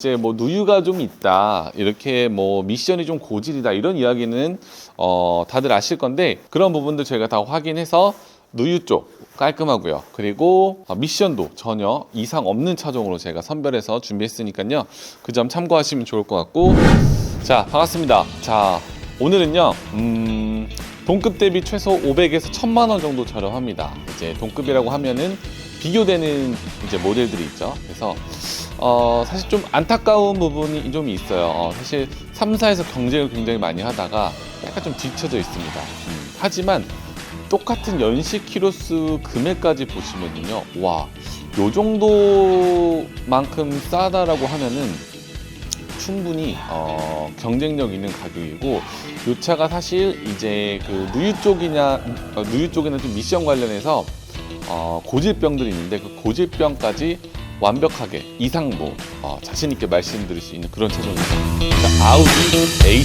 이제 뭐 누유가 좀 있다 이렇게 뭐 미션이 좀 고질이다 이런 이야기는 어 다들 아실 건데 그런 부분들 저희가 다 확인해서 누유 쪽 깔끔하고요. 그리고 어, 미션도 전혀 이상 없는 차종으로 제가 선별해서 준비했으니까요. 그 점 참고하시면 좋을 것 같고. 자 반갑습니다. 자 오늘은요 음 동급 대비 최소 500에서 1000만 원 정도 저렴합니다 이제 동급이라고 하면은 비교되는 이제 모델들이 있죠 그래서 어, 사실 좀 안타까운 부분이 좀 있어요. 어, 사실 3사에서 경쟁을 굉장히 많이 하다가 약간 좀 뒤쳐져 있습니다. 음, 하지만 똑같은 연식 키로수 금액까지 보시면요. 와, 요 정도만큼 싸다라고 하면은 충분히 어, 경쟁력 있는 가격이고 요 차가 사실 이제 그 누유 쪽이냐 어, 누유 쪽에는 좀 미션 관련해서 어, 고질병들이 있는데 그 고질병까지 완벽하게 이상무 어, 자신 있게 말씀드릴 수 있는 그런 차종입니다. 자, 아우디 H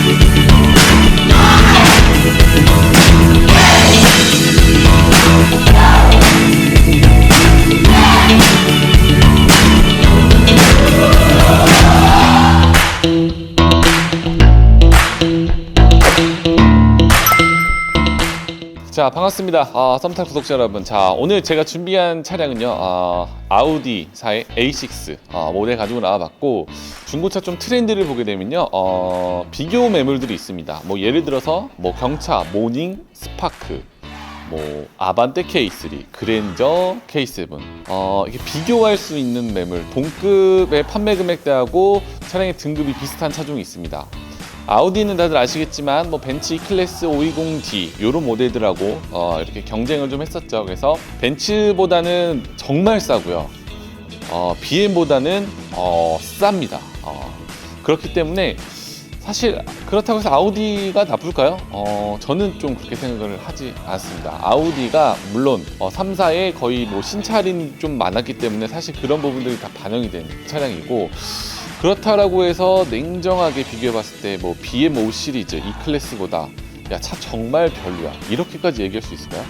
자 반갑습니다. 아, 썸탈 구독자 여러분. 자 오늘 제가 준비한 차량은요 아, 아우디사의 A6 아, 모델 가지고 나와봤고 중고차 좀 트렌드를 보게 되면요 어, 비교 매물들이 있습니다. 뭐 예를 들어서 뭐 경차 모닝 스파크 뭐 아반떼 K3, 그랜저 K7 어, 이게 비교할 수 있는 매물 동급의 판매 금액대하고 차량의 등급이 비슷한 차종이 있습니다. 아우디는 다들 아시겠지만 뭐 벤츠 E클래스 520D 이런 모델들하고 어, 이렇게 경쟁을 좀 했었죠. 그래서 벤츠보다는 정말 싸고요. 어, BM보다는 어, 쌉니다. 어, 그렇기 때문에 사실 그렇다고 해서 아우디가 나쁠까요? 어, 저는 좀 그렇게 생각을 하지 않습니다. 아우디가 물론 어, 3사에 거의 뭐 신차림이 좀 많았기 때문에 사실 그런 부분들이 다 반영이 된 차량이고 그렇다라고 해서 냉정하게 비교해 봤을 때 뭐 BM5 시리즈 E 클래스보다 야 차 정말 별로야 이렇게까지 얘기할 수 있을까요?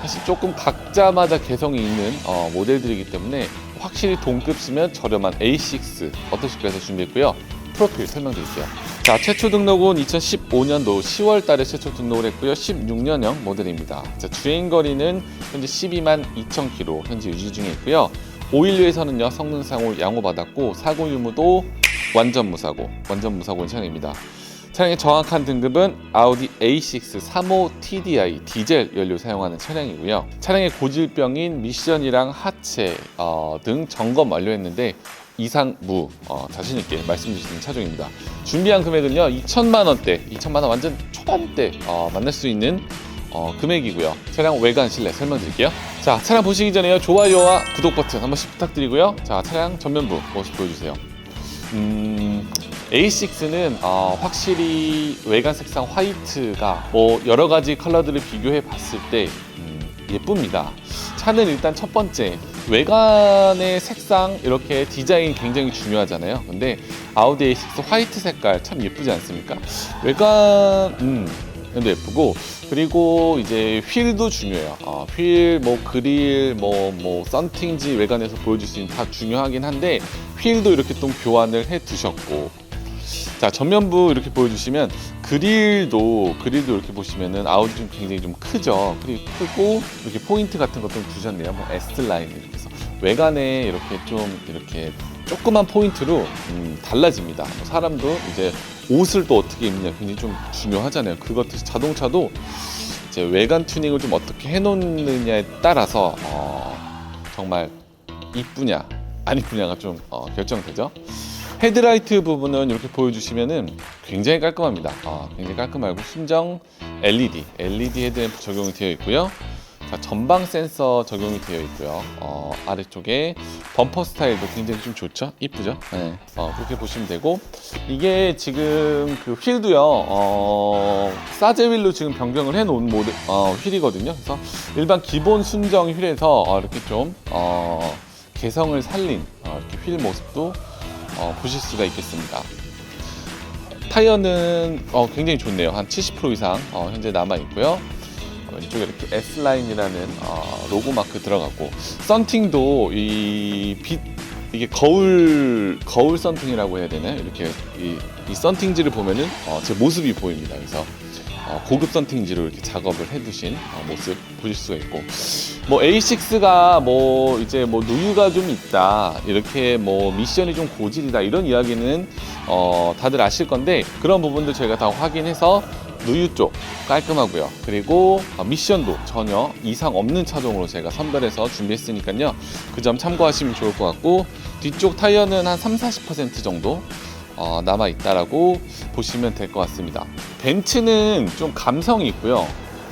사실 조금 각자마다 개성이 있는 어, 모델들이기 때문에 확실히 동급이면 저렴한 A6 어떠실까 해서 준비했고요. 프로필 설명드릴게요. 자, 최초 등록은 2015년도 10월 달에 최초 등록을 했고요. 16년형 모델입니다. 자, 주행 거리는 현재 12만 2,000km 현재 유지 중에 있고요. 512에서는요, 성능상을 양호받았고, 사고 유무도 완전 무사고, 완전 무사고인 차량입니다. 차량의 정확한 등급은 아우디 A6 35 TDI 디젤 연료 사용하는 차량이고요. 차량의 고질병인 미션이랑 하체 어, 등 점검 완료했는데 이상 무 어, 자신 있게 말씀 주시는 차종입니다. 준비한 금액은요 2천만 원대, 2천만 원 완전 초반대 어, 만날 수 있는 어, 금액이고요. 차량 외관 실내 설명드릴게요. 자, 차량 보시기 전에요 좋아요와 구독 버튼 한 번씩 부탁드리고요. 자, 차량 전면부 모습 보여주세요. 음, A6는 어, 확실히 외관 색상 화이트가 뭐 여러 가지 컬러들을 비교해 봤을 때 음, 예쁩니다. 차는 일단 첫 번째 외관의 색상 이렇게 디자인 굉장히 중요하잖아요. 근데 아우디 A6 화이트 색깔 참 예쁘지 않습니까? 외관 음 근데 예쁘고 그리고 이제 휠도 중요해요. 어, 휠 뭐 그릴 뭐뭐 썬팅지 외관에서 보여줄 수 있는 다 중요하긴 한데 휠도 이렇게 좀 교환을 해 두셨고 자 전면부 이렇게 보여주시면 그릴도 그릴도 이렇게 보시면은 아우디 좀 굉장히 좀 크죠. 그리고 크고 이렇게 포인트 같은 것도 주셨네요. 뭐 S 라인 이렇게 해서 외관에 이렇게 좀 이렇게 조그만 포인트로 음, 달라집니다. 뭐 사람도 이제 옷을 또 어떻게 입느냐 굉장히 좀 중요하잖아요. 그것도 자동차도 이제 외관 튜닝을 좀 어떻게 해놓느냐에 따라서 어, 정말 이쁘냐 안 이쁘냐가 좀 어, 결정되죠. 헤드라이트 부분은 이렇게 보여주시면은 굉장히 깔끔합니다. 아, 굉장히 깔끔하고 순정 LED, LED 헤드램프 적용이 되어 있고요. 자, 전방 센서 적용이 되어 있고요. 어, 아래쪽에 범퍼 스타일도 굉장히 좀 좋죠? 이쁘죠? 네. 어, 그렇게 보시면 되고 이게 지금 그 휠도요. 어, 사제 휠로 지금 변경을 해놓은 모델 어, 휠이거든요. 그래서 일반 기본 순정 휠에서 어, 이렇게 좀 어, 개성을 살린 어, 이렇게 휠 모습도 어, 보실 수가 있겠습니다. 타이어는 어, 굉장히 좋네요. 한 70% 이상 어, 현재 남아 있고요. 어, 왼쪽에 이렇게 S 라인이라는 어, 로고 마크 들어갔고 썬팅도 이 빛, 이게 거울 거울 썬팅이라고 해야 되나요? 이렇게 이, 이 썬팅지를 보면은 어, 제 모습이 보입니다. 그래서 어, 고급 썬팅지로 이렇게 작업을 해두신 어, 모습 보실 수가 있고 뭐 A6가 뭐 이제 뭐 누유가 좀 있다 이렇게 뭐 미션이 좀 고질이다 이런 이야기는 어, 다들 아실 건데 그런 부분들 저희가 다 확인해서 누유 쪽 깔끔하고요 그리고 어, 미션도 전혀 이상 없는 차종으로 제가 선별해서 준비했으니까요 그 점 참고하시면 좋을 것 같고 뒤쪽 타이어는 한 3, 40% 정도 어, 남아 있다라고 보시면 될 것 같습니다. 벤츠는 좀 감성이 있고요.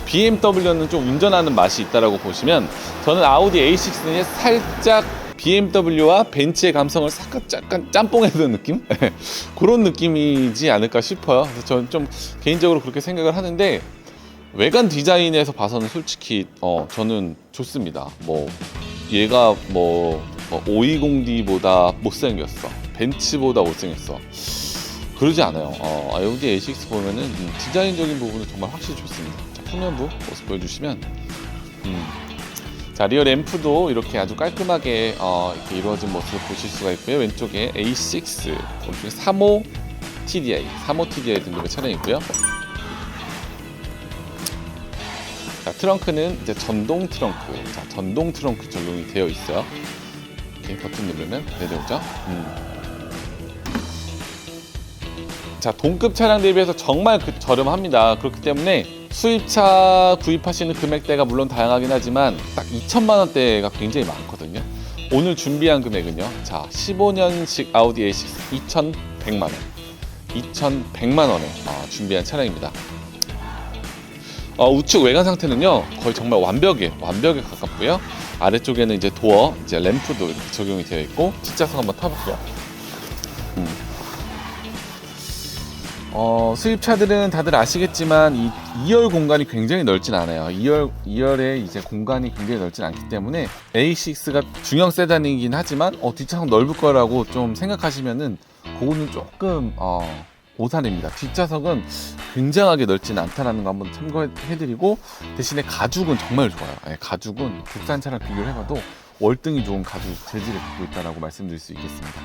BMW는 좀 운전하는 맛이 있다라고 보시면 저는 아우디 A6는 살짝 BMW와 벤츠의 감성을 싹 약간 짬뽕해둔 느낌? 그런 느낌이지 않을까 싶어요. 그래서 저는 좀 개인적으로 그렇게 생각을 하는데 외관 디자인에서 봐서는 솔직히 어, 저는 좋습니다. 뭐 얘가 뭐, 뭐 520D보다 못생겼어. 벤츠보다 못생겼어. 그러지 않아요. 어, 아우디 A6 보면은 음, 디자인적인 부분은 정말 확실히 좋습니다. 자, 후면부 모습 보여주시면 음. 자 리어 램프도 이렇게 아주 깔끔하게 어, 이렇게 이루어진 모습을 보실 수가 있고요. 왼쪽에 A6, 오른쪽에 3호 TDI, 3호 TDI 등급의 차량이 있고요. 자, 트렁크는 이제 전동 트렁크. 자, 전동 트렁크 적용이 되어 있어요. 이렇게 버튼 누르면 내려오죠. 음. 자, 동급 차량 대비해서 정말 그 저렴합니다. 그렇기 때문에 수입차 구입하시는 금액대가 물론 다양하긴 하지만 딱 2천만 원대가 굉장히 많거든요. 오늘 준비한 금액은요. 자, 15년식 아우디 A6 2,100만 원. 2,100만 원에 어, 준비한 차량입니다. 어, 우측 외관 상태는요 거의 정말 완벽에 완벽에 가깝고요 아래쪽에는 이제 도어 이제 램프도 이렇게 적용이 되어 있고 뒷좌석 한번 타볼게요 어, 수입차들은 다들 아시겠지만 이 2열 공간이 굉장히 넓진 않아요 2열 2열에 이제 공간이 굉장히 넓진 않기 때문에 A6가 중형 세단이긴 하지만 어, 뒷좌석 넓을 거라고 좀 생각하시면은 그거는 조금 어, 오산입니다. 뒷좌석은 굉장하게 넓지는 않다라는 거 한번 참고해드리고 대신에 가죽은 정말 좋아요. 예, 가죽은 국산차랑 비교를 해봐도 월등히 좋은 가죽 재질을 갖고 있다라고 말씀드릴 수 있겠습니다.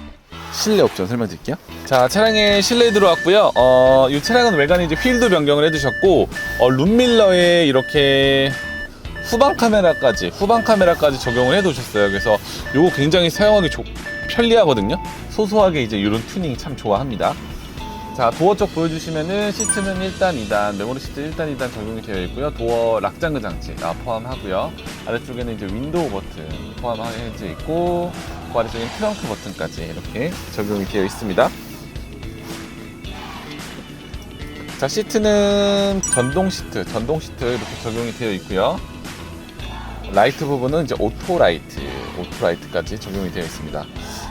실내 옵션 설명드릴게요. 자, 차량에 실내 들어왔고요. 어, 이 차량은 외관에 이제 휠도 변경을 해주셨고 어, 룸밀러에 이렇게 후방 카메라까지 후방 카메라까지 적용을 해두셨어요. 그래서 이거 굉장히 사용하기 좋- 편리하거든요. 소소하게 이제 이런 튜닝 참 좋아합니다. 자 도어 쪽 보여주시면은 시트는 1단, 2단, 메모리 시트 1단, 2단 적용이 되어 있고요. 도어 락장그 장치 아, 포함하고요. 아래쪽에는 이제 윈도우 버튼 포함해져 있고 그 아래쪽에는 트렁크 버튼까지 이렇게 적용이 되어 있습니다. 자 시트는 전동 시트, 전동 시트 이렇게 적용이 되어 있고요. 라이트 부분은 이제 오토 라이트, 오토 라이트까지 적용이 되어 있습니다.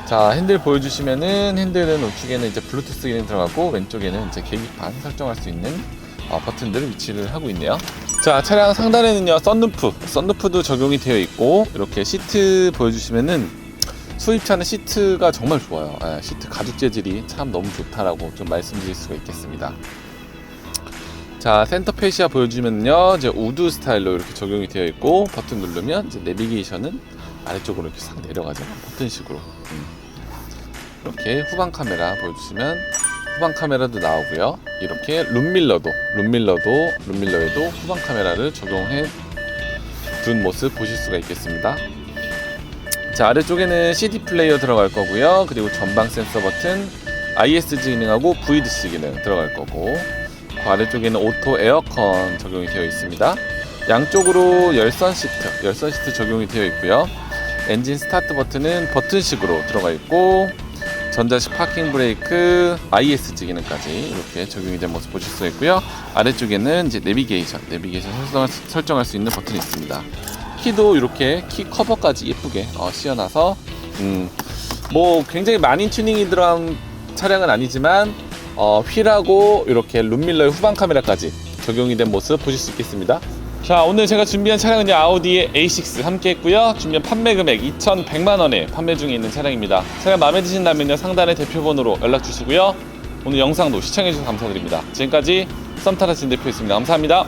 자 핸들 보여주시면은 핸들은 우측에는 이제 블루투스 기능 들어가고 왼쪽에는 이제 계기판 설정할 수 있는 어, 버튼들을 위치를 하고 있네요. 자 차량 상단에는요 썬루프, 썬루프도 적용이 되어 있고 이렇게 시트 보여주시면은 수입차는 시트가 정말 좋아요. 예, 시트 가죽 재질이 참 너무 좋다라고 좀 말씀드릴 수가 있겠습니다. 자 센터 페시아 보여주면요 이제 우드 스타일로 이렇게 적용이 되어 있고 버튼 누르면 이제 내비게이션은 아래쪽으로 이렇게 싹 내려가죠 버튼식으로 음. 이렇게 후방 카메라 보여주시면 후방 카메라도 나오고요 이렇게 룸밀러도 룸밀러도 룸밀러에도 후방 카메라를 적용해 둔 모습 보실 수가 있겠습니다 자 아래쪽에는 CD 플레이어 들어갈 거고요 그리고 전방 센서 버튼 ISG 기능하고 VDC 기능 들어갈 거고 그 아래쪽에는 오토 에어컨 적용이 되어 있습니다. 양쪽으로 열선 시트, 열선 시트 적용이 되어 있고요. 엔진 스타트 버튼은 버튼식으로 들어가 있고 전자식 파킹 브레이크, ISG 기능까지 이렇게 적용이 된 모습 보실 수 있고요. 아래쪽에는 이제 내비게이션, 내비게이션 설정할, 수- 설정할 수 있는 버튼이 있습니다. 키도 이렇게 키 커버까지 예쁘게 어, 씌워놔서 음, 뭐 굉장히 많이 튜닝이 들어간 차량은 아니지만 어, 휠하고 이렇게 룸밀러의 후방 카메라까지 적용이 된 모습 보실 수 있겠습니다. 자 오늘 제가 준비한 차량은 아우디의 A6 함께 했고요. 준비한 판매 금액 2,100만 원에 판매 중에 있는 차량입니다. 차량 마음에 드신다면요 상단의 대표번호로 연락 주시고요. 오늘 영상도 시청해주셔서 감사드립니다. 지금까지 썸타라 진 대표였습니다. 감사합니다.